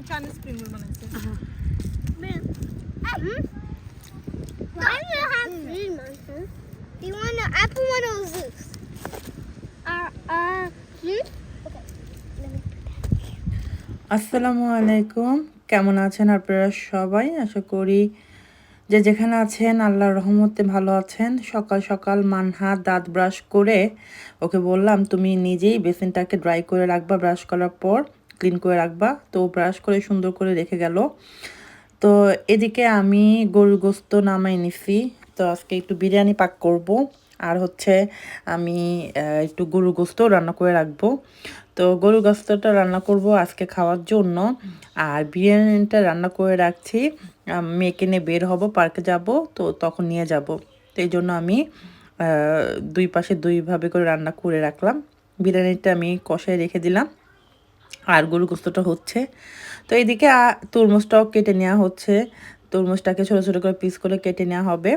আমি Chinese spring roll বানাইছি Why do you have three monsters? Do you want to apple one or Zeus? Uh, uh, Zeus? Okay. Let me আসসালামু আলাইকুম কেমন আছেন আপনারা সবাই আশা করি যে যেখানে আছেন আল্লাহর রহমতে ভালো আছেন সকাল সকাল মানহা দাঁত ব্রাশ করে ওকে বললাম তুমি নিজেই বেসিনটাকে ড্রাই করে রাখবা ব্রাশ করার পর ক্লিন করে রাখবা। তো ব্রাশ করে সুন্দর করে রেখে গেল। তো এদিকে আমি গরুর গোস্ত নামাই নিছি। তো আজকে একটু বিরিয়ানি পাক করব। আর হচ্ছে আমি একটু গরুর গোস্ত রান্না করে রাখব। তো গরুর গোস্তটা রান্না করব আজকে খাওয়ার জন্য। আর বিরিয়ানিটা রান্না করে রাখছি। মেয়েকে নিয়ে বের হব, পার্কে যাব। তো তখন নিয়ে যাব। তো এই জন্য আমি দুই পাশে দুইভাবে করে রান্না করে রাখলাম। বিরিয়ানিটা আমি কষায় রেখে দিলাম। আর গরু গোস্তটা হচ্ছে। তো এইদিকে, আ- তরমুজটাও কেটে নেওয়া হচ্ছে। তরমুজটাকে ছোটো ছোটো করে পিস করে কেটে নেওয়া হবে।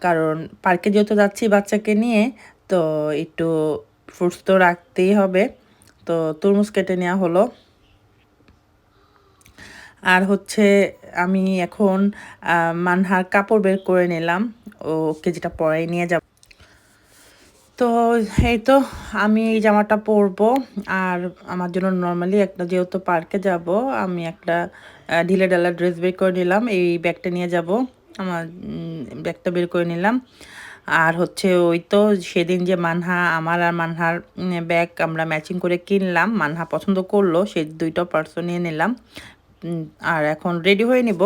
কারণ পার্কে যেহেতু যাচ্ছি বাচ্চাকে নিয়ে, তো একটু ফ্রুটস তো রাখতেই হবে। তো তরমুজ কেটে নেওয়া হলো। আর হচ্ছে, আমি এখন মানহার কাপড় বের করে নিলাম। ওকে যেটা পরাই নিয়ে যাব। তো এই তো আমি এই জামাটা পরবো, আর আমার জন্য নর্মালি একটা যেহেতু পার্কে যাব, আমি একটা ঢিলে ঢালা ড্রেস বের করে নিলাম, এই ব্যাগটা নিয়ে যাব, আমার ব্যাগটা বের করে নিলাম। আর হচ্ছে ওই তো সেদিন যে মানহা, আমার আর মানহার ব্যাগ আমরা ম্যাচিং করে কিনলাম, মানহা পছন্দ করল সেই দুইটা পার্সন নিয়ে নিলাম। আর এখন রেডি হয়ে নিব।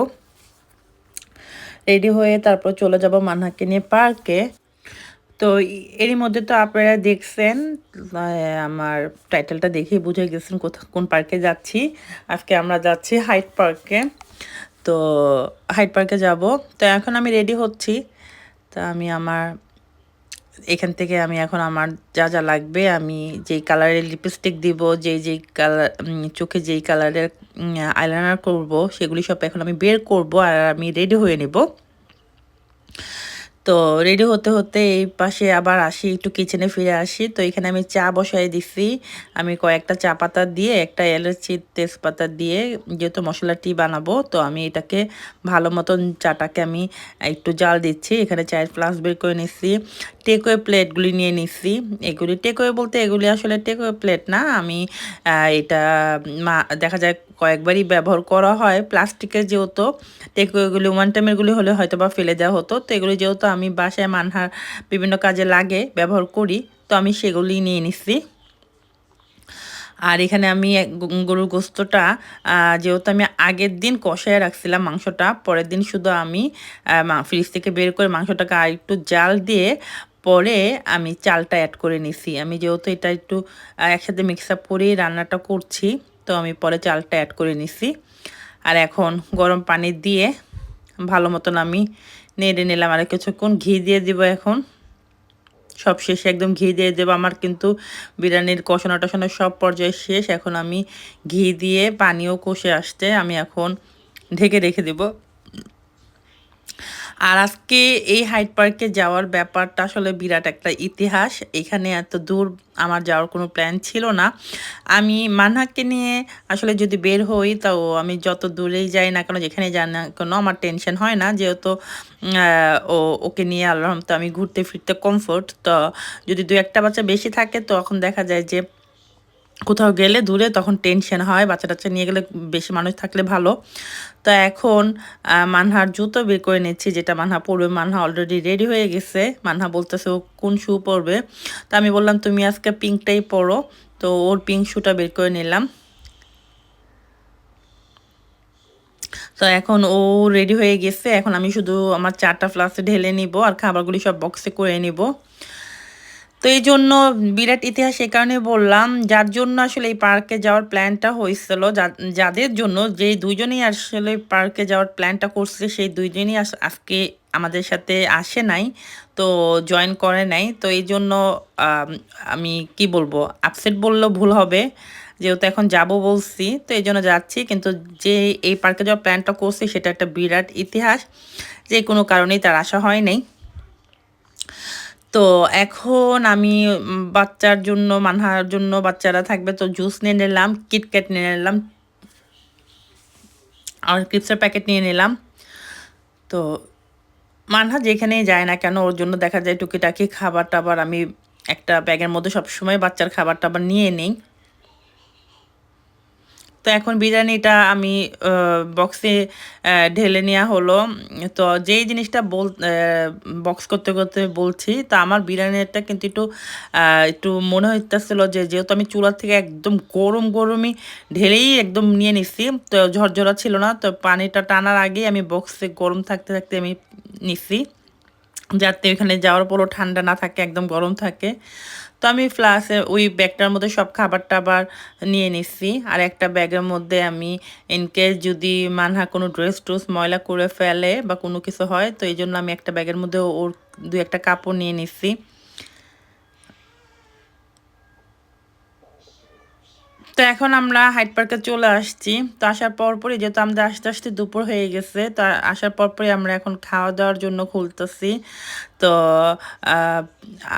রেডি হয়ে তারপর চলে যাব মানহাকে নিয়ে পার্কে তো এরই মধ্যে তো আপনারা দেখছেন আমার টাইটেলটা দেখেই বুঝে গেছেন কোথা, কোন পার্কে যাচ্ছি। আজকে আমরা যাচ্ছি হাইট পার্কে। তো হাইট পার্কে যাব। তো এখন আমি রেডি হচ্ছি। তা আমি আমার, এখান থেকে আমি এখন আমার যা যা লাগবে, আমি যেই কালারের লিপস্টিক দিব, যেই যেই কালার চোখে যেই কালারের আইলাইনার করব, সেগুলি সব এখন আমি বের করব আর আমি রেডি হয়ে নেব। তো রেডি হতে হতে এই পাশে আবার আসি, একটু কিচেনে ফিরে আসি। তো এখানে আমি চা বসাই দিছি। আমি কয়েকটা চা পাতা দিয়ে, একটা এলাচি তেজপাতা দিয়ে যেহেতু মশলা টি বানাবো, তো আমি এটাকে ভালো মতন চাটাকে আমি একটু জাল দিচ্ছি। এখানে চায়ের ফ্লাস্ক বের করে নিচ্ছি টেকওয়ে প্লেটগুলি নিয়ে নিচ্ছি এগুলি টেকওয়ে বলতে এগুলি আসলে টেকওয়ে প্লেট না। আমি এটা, মা, দেখা যায় কয়েকবারই ব্যবহার করা হয়। প্লাস্টিকের যেহেতু টেকওয়েগুলি ওয়ান টাইমেরগুলি হলে হয়তো বা ফেলে দেওয়া হতো। তো এগুলি যেহেতু আমি বাসায় মানহার বিভিন্ন কাজে লাগে, ব্যবহার করি, তো আমি সেগুলি নিয়ে নিচ্ছি। আর এখানে আমি গরুর গোস্তটা যেহেতু আমি আগের দিন কষায় রাখছিলাম মাংসটা, পরের দিন শুধু আমি ফ্রিজ থেকে বের করে মাংসটাকে আর একটু জাল দিয়ে, পরে আমি চালটা অ্যাড করে নিছি। আমি যেহেতু এটা একটু একসাথে মিক্স আপ করেই রান্নাটা করছি। তো আমি পরে চালটা অ্যাড করে নিছি। আর এখন গরম পানি দিয়ে ভালো মতন আমি নেড়ে নিলাম। আর কিছুক্ষণ ঘি দিয়ে দিব এখন। সব শেষে, একদম ঘি দিয়ে দেবো। আমার কিন্তু বিরিয়ানির কষানো টসানো সব পর্যায়ে শেষ। এখন আমি ঘি দিয়ে পানিও কষে আসতে আমি এখন ঢেকে রেখে দেব। আর আজকে এই হাইট পার্কে যাওয়ার ব্যাপারটা আসলে বিরাট একটা ইতিহাস। এখানে এত দূর আমার যাওয়ার কোনো প্ল্যান ছিল না। আমি মানহাকে নিয়ে আসলে যদি বের হই তাও আমি যত দূরেই যাই না কেন যেখানে যাই না কেন, আমার টেনশন হয় না। যেহেতু ও, ওকে নিয়ে আল্লাহ তো আমি ঘুরতে ফিরতে কমফোর্ট তো যদি দু একটা বাচ্চা বেশি থাকে তখন দেখা যায় যে কোথাও গেলে দূরে তখন টেনশন হয় বাচ্চা টাচ্চা নিয়ে গেলে বেশি মানুষ থাকলে ভালো। তো এখন মানহার জুতো বের করে নিচ্ছি, যেটা মানহা পরবে। মানহা অলরেডি রেডি হয়ে গেছে। মানহা বলতেছে, ও কোন শু পরবে? তো আমি বললাম, তুমি আজকে পিঙ্কটাই পরো। তো ওর পিঙ্ক শুটা বের করে নিলাম। তো এখন ও রেডি হয়ে গেছে। এখন আমি শুধু আমার চারটা ফ্লাসে ঢেলে নিব আর খাবারগুলি সব বক্সে করে নিব। তো এই জন্য বিরাট ইতিহাস এই কারণে বললাম, যার জন্য আসলে এই পার্কে যাওয়ার প্ল্যানটা হয়েছিল যাদের জন্য যে দুইজনেই আসলে পার্কে যাওয়ার প্ল্যানটা করছে, সেই দুইজনই আজকে আমাদের সাথে আসে নাই, তো জয়েন করে নাই। তো এই জন্য, আমি কি বলব আপসেট বললেও ভুল হবে, যেহেতু এখন যাব বলছি, তো এই জন্য যাচ্ছি। কিন্তু যে এই পার্কে যাওয়ার প্ল্যানটা করছে, সেটা একটা বিরাট ইতিহাস। যে কোনো কারণেই তার আসা হয় নাই। তো এখন আমি বাচ্চার জন্য, মানহার জন্য বাচ্চারা থাকবে, তো জুস নিয়ে নিলাম কিটক্যাট নিয়ে নিলাম, আর ক্রিপসের প্যাকেট নিয়ে নিলাম। তো মানহা যেখানেই যায় না কেন, ওর জন্য দেখা যায় টুকিটাকি খাবার টাবার আমি একটা ব্যাগের মধ্যে সবসময় বাচ্চার খাবার টাবার নিয়ে নিই। তো এখন বিরিয়ানিটা আমি বক্সে ঢেলে নেওয়া হলো। তো যেই জিনিসটা বল বক্স করতে করতে বলছি, তো আমার বিরিয়ানিটা কিন্তু একটু একটু মনে হইতেছিল যে যেহেতু আমি চুলা থেকে একদম গরম গরমই ঢেলেই একদম নিয়ে নিছি, তো ঝরঝরা ছিল না, তো পানিটা টানার আগেই আমি বক্সে গরম থাকতে থাকতে আমি নিছি। যাতে ওখানে যাওয়ার পরও ঠান্ডা না থাকে, একদম গরম থাকে। তো আমি ফ্লাসে ওই ব্যাগটার মধ্যে সব খাবার টাবার নিয়ে নিচ্ছি আর একটা ব্যাগের মধ্যে আমি ইনকেস যদি মানহা কোনো ড্রেস ট্রেস ময়লা করে ফেলে বা কোনো কিছু হয়, তো এই জন্য আমি একটা ব্যাগের মধ্যে ওর দু একটা কাপড় নিয়ে নিচ্ছি তো এখন আমরা হাইট পার্কে চলে আসছি। তো আসার পরপরই যেহেতু আমাদের আস্তে আস্তে দুপুর হয়ে গেছে, তো আসার পরপরই আমরা এখন খাওয়া দাওয়ার জন্য খুলতেছি। তো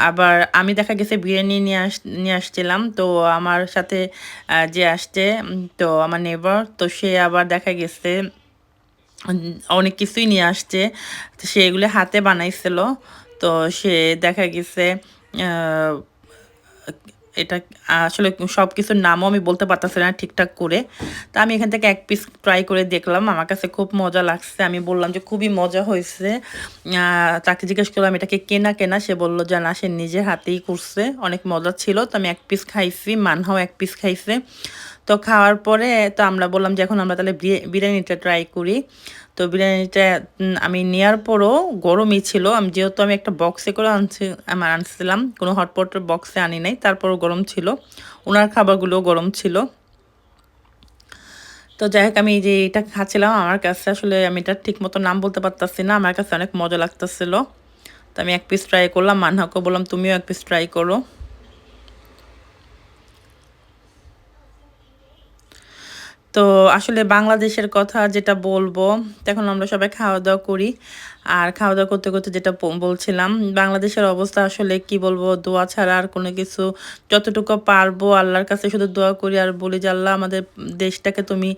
আবার আমি দেখা গেছে বিরিয়ানি নিয়ে আস, নিয়ে আসছিলাম। তো আমার সাথে যে আসছে তো আমার নেবার তো সে আবার দেখা গেছে অনেক কিছুই নিয়ে আসছে। তো সে এগুলো হাতে বানাইছিল। তো সে দেখা গেছে এটা, আসলে সব কিছুর নামও আমি বলতে পারতেছি না ঠিকঠাক করে। তা আমি এখান থেকে এক পিস ট্রাই করে দেখলাম, আমার কাছে খুব মজা লাগছে। আমি বললাম যে খুবই মজা হয়েছে। তাকে জিজ্ঞেস করলাম এটাকে কেনা কেনা? সে বলল যে, না, সে নিজের হাতেই করছে। অনেক মজা ছিল। তো আমি এক পিস খাইছি, মানহাও এক পিস খাইছে। তো খাওয়ার পরে তো আমরা বললাম যে, এখন আমরা তাহলে বিরিয়ানিটা ট্রাই করি। তো বিরিয়ানিটা আমি নেওয়ার পরও গরমই ছিল। আমি যেহেতু আমি একটা বক্সে করে আনছি আমার আনছিলাম, কোনো হটপটের বক্সে আনি নাই, তারপরও গরম ছিল। ওনার খাবারগুলোও গরম ছিল। তো যাই হোক, আমি যে এটা খাচ্ছিলাম, আমার কাছে আসলে আমি এটা ঠিক মতো নাম বলতে পারতাছি না, আমার কাছে অনেক মজা লাগতেছিল। তো আমি এক পিস ট্রাই করলাম মানহাকে বললাম, তুমিও এক পিস ট্রাই করো। তো আসলে বাংলাদেশের কথা যেটা বলব তখন আমরা সবাই খাওয়া দাওয়া করি। আর খাওয়া দাওয়া করতে করতে যেটা বলছিলাম, বাংলাদেশের অবস্থা আসলে কি বলব, দোয়া ছাড়া আর কোনো কিছু যতটুকু পারব আল্লাহর কাছে শুধু দোয়া করি আর বলি যে, আল্লাহ, আমাদের দেশটাকে তুমি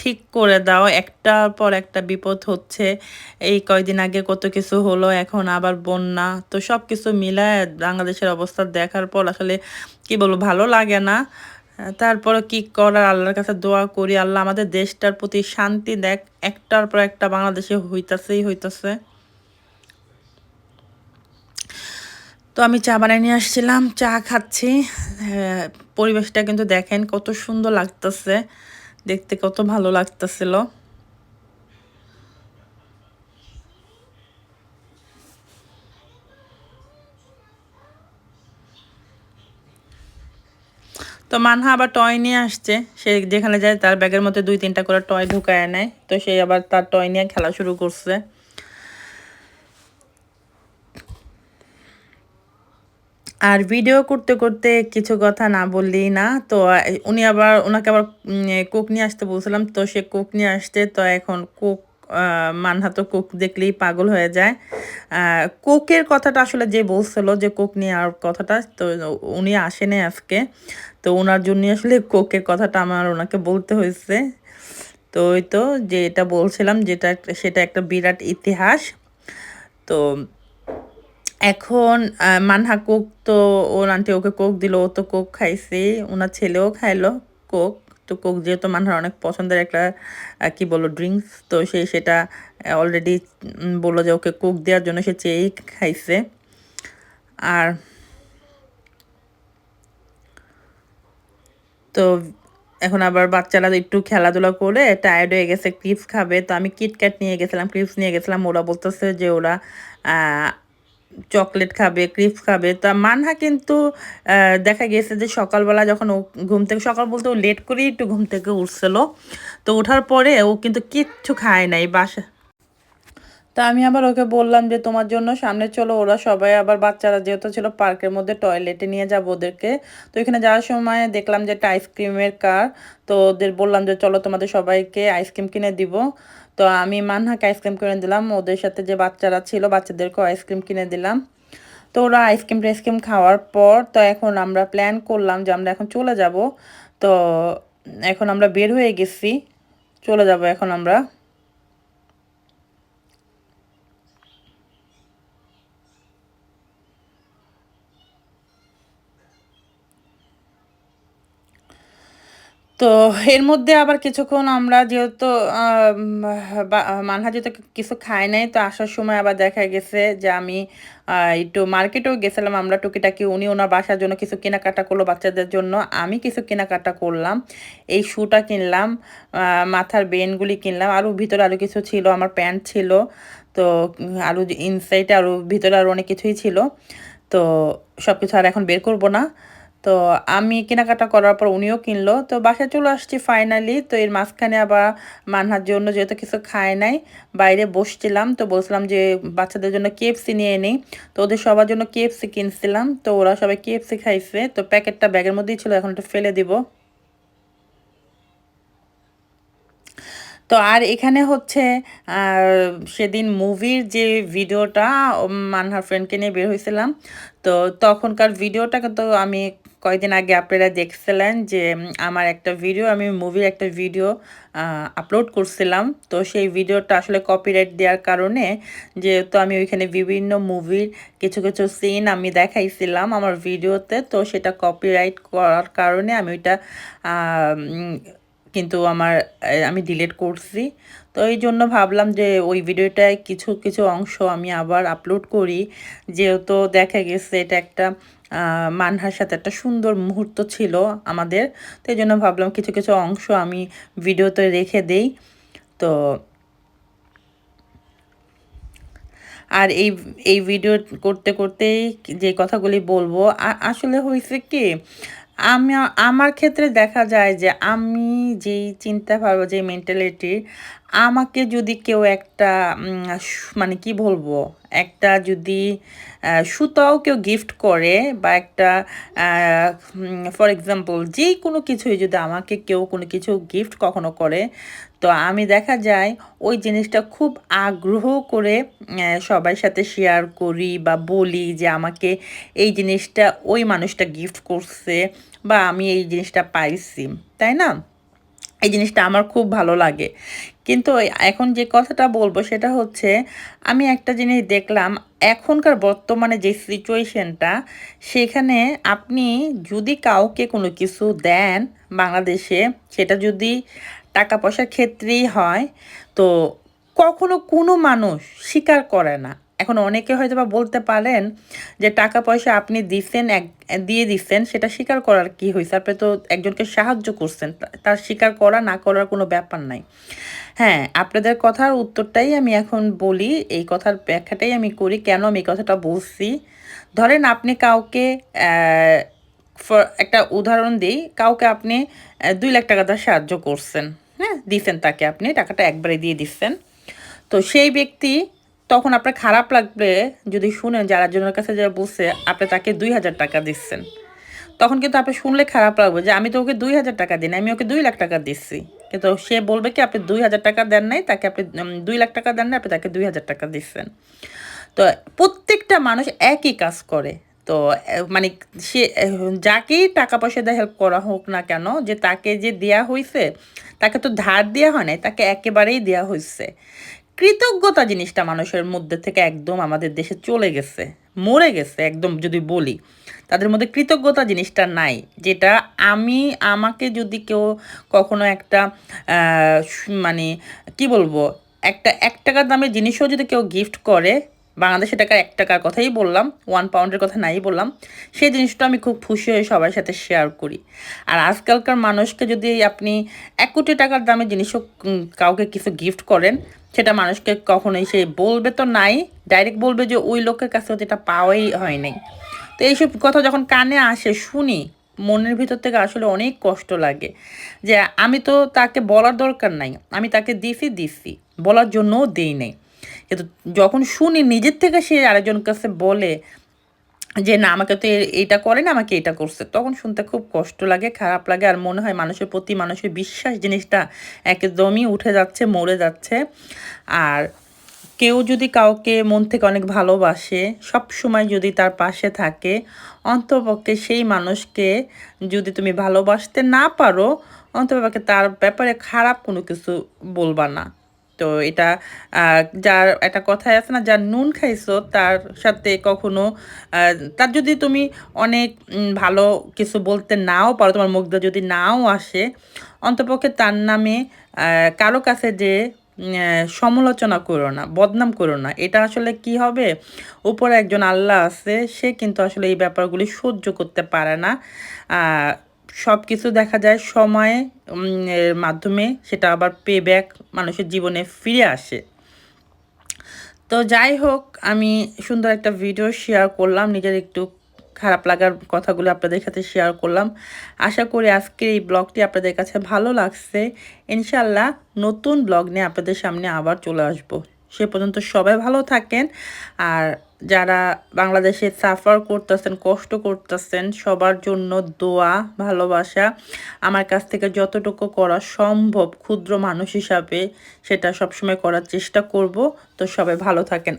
ঠিক করে দাও। একটার পর একটা বিপদ হচ্ছে। এই কয়দিন আগে কত কিছু হলো, এখন আবার বন্যা। তো সব কিছু মিলায় বাংলাদেশের অবস্থা দেখার পর আসলে কি বলব, ভালো লাগে না। তারপরে কি করার? আল্লাহর কাছে দোয়া করি আল্লাহ আমাদের দেশটার প্রতি শান্তি দেখ। একটার পর একটা বাংলাদেশে হইতাছেই হইতাছে। তো আমি চা বানিয়ে নিয়ে আসছিলাম চা খাচ্ছি। হ্যাঁ, পরিবেশটা কিন্তু দেখেন কত সুন্দর লাগতেছে। দেখতে কত ভালো লাগতেছিল। তো মানহা আবার টয় নিয়ে আসছে। সে যেখানে যায় তার ব্যাগের মধ্যে দুই, তিনটা করে টয় ঢুকায় নেয়। তো সে আবার তার টয় নিয়ে খেলা শুরু করছে। আর ভিডিও করতে করতে কিছু কথা না বললেই না। তো উনি আবার ওনাকে আবার কোক নিয়ে আসতে বলছিলাম। তো সে কোক নিয়ে আসতে তো এখন কোক মানহা তো কোক দেখলেই পাগল হয়ে যায়। কোকের কথাটা আসলে যে বলছিল যে কোক নিয়ে আর কথাটা, তো উনি আসেনি আজকে। তো ওনার জন্য আসলে কোকের কথাটা আমার ওনাকে বলতে হয়েছে। তো ওই তো যে এটা বলছিলাম, যেটা সেটা একটা বিরাট ইতিহাস। তো এখন মানহা কোক তো, ওর আন্টি ওকে কোক দিল, ও তো কোক খাইছে ওনার ছেলেও খাইলো কোক। তো কোক যেহেতু মানহার অনেক পছন্দের একটা কি বলব ড্রিঙ্কস তো সে সেটা অলরেডি বলল যে ওকে কোক দেওয়ার জন্য সে চেয়েই খাইছে। আর তো এখন আবার বাচ্চারা একটু খেলাধুলা করে টায়ার্ড হয়ে গেছে ক্রিপস খাবে। তো আমি কিটক্যাট নিয়ে গেছিলাম ক্রিপস নিয়ে গেছিলাম। ওরা বলতেছে যে ওরা চকলেট খাবে ক্রিপস খাবে। তা মানহা কিন্তু দেখা গেছে যে সকালবেলা যখন ও ঘুম থেকে, সকাল বলতে ও লেট করেই একটু ঘুম থেকে উঠছিল। তো ওঠার পরে ও কিন্তু কিচ্ছু খায় নাই, বাসা তা আমি আবার ওকে বললাম যে, তোমার জন্য সামনে চলো, ওরা সবাই আবার বাচ্চারা যেহেতু ছিল পার্কের মধ্যে টয়লেটে নিয়ে যাব ওদেরকে। তো এখানে যাওয়ার সময় দেখলাম যে, একটা আইসক্রিমের কার তো ওদের বললাম যে, চলো তোমাদের সবাইকে আইসক্রিম কিনে দিব। তো আমি মানহাকে আইসক্রিম কিনে দিলাম, ওদের সাথে যে বাচ্চারা ছিল, বাচ্চাদেরকেও আইসক্রিম কিনে দিলাম। তো ওরা আইসক্রিম টাইসক্রিম খাওয়ার পর, তো এখন আমরা প্ল্যান করলাম যে, আমরা এখন চলে যাব। তো এখন আমরা বের হয়ে গেছি, চলে যাব এখন আমরা। তো এর মধ্যে আবার কিছুক্ষণ আমরা যেহেতু মানহা যেহেতু কিছু খাই নাই, তো আসার সময় আবার দেখা গেছে যে আমি একটু মার্কেটেও গেছিলাম আমরা টুকিটাকি। উনি ওনার বাসার জন্য কিছু কেনাকাটা করল বাচ্চাদের জন্য। আমি কিছু কেনাকাটা করলাম। এই শুটা কিনলাম মাথার বেনগুলি কিনলাম। আরও ভিতরে আরও কিছু ছিল, আমার প্যান্ট ছিল। তো আরও ইনসাইডে আরও ভিতরে আরও অনেক কিছুই ছিল। তো সব কিছু আর এখন বের করব না। তো আমি কেনাকাটা করার পর উনিও কিনলো। তো বাসায় চলে আসছি ফাইনালি তো এর মাঝখানে আবার মানহার জন্য যেহেতু কিছু খায় নাই, বাইরে বসছিলাম। তো বলছিলাম যে বাচ্চাদের জন্য কেএফসি নিয়ে নিই। তো ওদের সবার জন্য কেএফসি কিনছিলাম। তো ওরা সবাই কেএফসি খাইছে। তো প্যাকেটটা ব্যাগের মধ্যেই ছিল, এখন এটা ফেলে দিব। তো আর এখানে হচ্ছে সেদিন মুভির যে ভিডিওটা মানহার ফ্রেন্ডকে নিয়ে বের হয়েছিলাম, তো তখনকার ভিডিওটা কিন্তু আমি কয়েকদিন আগে আপনারা দেখছিলেন যে আমার একটা ভিডিও আমি মুভির একটা ভিডিও আপলোড করছিলাম। তো সেই ভিডিওটা আসলে কপিরাইট দেওয়ার কারণে, যেহেতু আমি ওইখানে বিভিন্ন মুভির কিছু কিছু সিন আমি দেখাইছিলাম আমার ভিডিওতে তো সেটা কপিরাইট করার কারণে আমি ওইটা কিন্তু আমার আমি ডিলিট করছি। তো এই জন্য ভাবলাম যে ওই ভিডিওটায় কিছু কিছু অংশ আমি আবার আপলোড করি। যেহেতু দেখা গেছে এটা একটা মানহার সাথে একটা সুন্দর মুহূর্ত ছিল আমাদের। তো এই জন্য ভাবলাম কিছু কিছু অংশ আমি ভিডিওতে রেখে দেই। তো আর এই এই ভিডিও করতে, করতেই যে কথাগুলি বলব আসলে হয়েছে কি আমি, আমার ক্ষেত্রে দেখা যায় যে আমি যেই চিন্তা ভাবো যে মেন্টালিটি আমাকে যদি কেউ একটা মানে কি বলব? একটা যদি সুতাও কেউ গিফট করে বা একটা ফর এক্সাম্পল যে কোনো কিছুই যদি আমাকে কেউ কোনো কিছু গিফট কখনো করে তো আমি দেখা যায় ওই জিনিসটা খুব আগ্রহ করে সবার সাথে শেয়ার করি বা বলি যে আমাকে এই জিনিসটা, ওই মানুষটা গিফট করছে বা আমি এই জিনিসটা পাইছি, তাই না? এই জিনিসটা আমার খুব ভালো লাগে। কিন্তু এখন যে কথাটা বলব সেটা হচ্ছে, আমি একটা জিনিস দেখলাম, এখনকার বর্তমানে যে সিচুয়েশনটা সেখানে আপনি যদি কাউকে কোনো কিছু দেন বাংলাদেশে, সেটা যদি টাকা পয়সার ক্ষেত্রেই হয়। তো কখনো কোনো মানুষ স্বীকার করে না। এখন অনেকে হয়তো বা বলতে পারেন যে টাকা পয়সা আপনি দিচ্ছেন এক, দিয়ে দিচ্ছেন সেটা স্বীকার করার কি হয়েছে আপনি তো একজনকে সাহায্য করছেন তার স্বীকার করা, না করার কোনো ব্যাপার নাই। হ্যাঁ আপনাদের কথার উত্তরটাই আমি এখন বলি, এই কথার ব্যাখ্যাটাই আমি করি, কেন আমি এই কথাটা বলছি। ধরেন আপনি কাউকে একটা উদাহরণ দিই, কাউকে আপনি দুই লাখ টাকা তার সাহায্য করছেন। হ্যাঁ দিচ্ছেন তাকে আপনি, টাকাটা একবারে দিয়ে দিচ্ছেন। তো সেই ব্যক্তি তখন আপনার খারাপ লাগবে যদি শুনেন যারা জনের কাছে যারা বলছে, আপনি তাকে দুই হাজার টাকা দিচ্ছেন। তখন কিন্তু আপনি শুনলে খারাপ লাগবে যে আমি তো ওকে দুই হাজার টাকা দিই আমি ওকে দুই লাখ টাকা দিচ্ছি। কিন্তু সে বলবে কি, আপনি দুই হাজার টাকা দেন নাই, তাকে আপনি দুই লাখ টাকা দেন না আপনি তাকে দুই হাজার টাকা দিচ্ছেন। তো প্রত্যেকটা মানুষ একই কাজ করে। তো মানে সে যাকেই টাকা পয়সা দিয়ে হেল্প করা হোক না কেন, যে তাকে যে দেয়া হয়েছে তাকে তো ধার দেওয়া হয় নাই, তাকে একেবারেই দেয়া হয়েছে কৃতজ্ঞতা জিনিসটা মানুষের মধ্যে থেকে একদম আমাদের দেশে চলে গেছে, মরে গেছে, একদম যদি বলি। তাদের মধ্যে কৃতজ্ঞতা জিনিসটা নাই, যেটা আমি, আমাকে যদি কেউ কখনো একটা মানে কি বলব, একটা, এক টাকার দামের জিনিসও যদি কেউ গিফট করে বাংলাদেশে টাকার এক টাকার কথাই বললাম ওয়ান পাউন্ডের কথা নাই বললাম। সেই জিনিসটা আমি খুব খুশি হয়ে সবার সাথে শেয়ার করি। আর আজকালকার মানুষকে যদি আপনি এক কোটি টাকার দামের জিনিসও কাউকে কিছু গিফট করেন, সেটা মানুষকে কখনোই সে বলবে তো নাই ডাইরেক্ট বলবে যে ওই লোকের কাছে এটা পাওয়াই হয় নাই। তো এইসব কথা যখন কানে আসে, শুনি, মনের ভিতর থেকে আসলে অনেক কষ্ট লাগে। যে আমি তো তাকে বলার দরকার নাই, আমি তাকে দিছি দিছি, বলার জন্যও দেই নাই। কিন্তু যখন শুনি নিজের থেকে সে আরেকজনের কাছে বলে যে, না, আমাকে তো এইটা করে না, আমাকে এটা করছে, তখন শুনতে খুব কষ্ট লাগে, খারাপ লাগে আর মনে হয় মানুষের প্রতি মানুষের বিশ্বাস জিনিসটা একদমই উঠে যাচ্ছে, মরে যাচ্ছে। আর কেউ যদি কাউকে মন থেকে অনেক ভালোবাসে সব সময় যদি তার পাশে থাকে, অন্তপক্ষে সেই মানুষকে যদি তুমি ভালোবাসতে না পারো, অন্তপক্ষে তার ব্যাপারে খারাপ কোনো কিছু বলবা না। তো এটা যার একটা কথাই আছে না, যার নুন খাইছো, তার সাথে কখনো তার যদি তুমি অনেক ভালো কিছু বলতে নাও পারো, তোমার মুখ যদি নাও আসে, অন্তপক্ষে তার নামে কারও কাছে যে সমালোচনা করো না, বদনাম করো না, এটা আসলে কি হবে? উপরে একজন আল্লাহ আছে, সে কিন্তু আসলে এই ব্যাপারগুলি সহ্য করতে পারে না সব কিছু দেখা যায় সময়ে মাধ্যমে সেটা আবার পে ব্যাক মানুষের জীবনে ফিরে আসে। তো যাই হোক, আমি সুন্দর একটা ভিডিও শেয়ার করলাম, নিজের একটু খারাপ লাগার কথাগুলো আপনাদের সাথে শেয়ার করলাম। আশা করি আজকের এই ব্লগটি আপনাদের কাছে ভালো লাগছে। ইনশাল্লাহ নতুন ব্লগ নিয়ে আপনাদের সামনে আবার চলে আসব। সে পর্যন্ত সবাই ভালো থাকেন। আর যারা বাংলাদেশে সাফার করতেছেন, কষ্ট করতেছেন, সবার জন্য দোয়া, ভালোবাসা আমার কাছ থেকে যতটুকু করা সম্ভব ক্ষুদ্র মানুষ হিসাবে সেটা সবসময় করার চেষ্টা করব। তো সবাই ভালো থাকেন।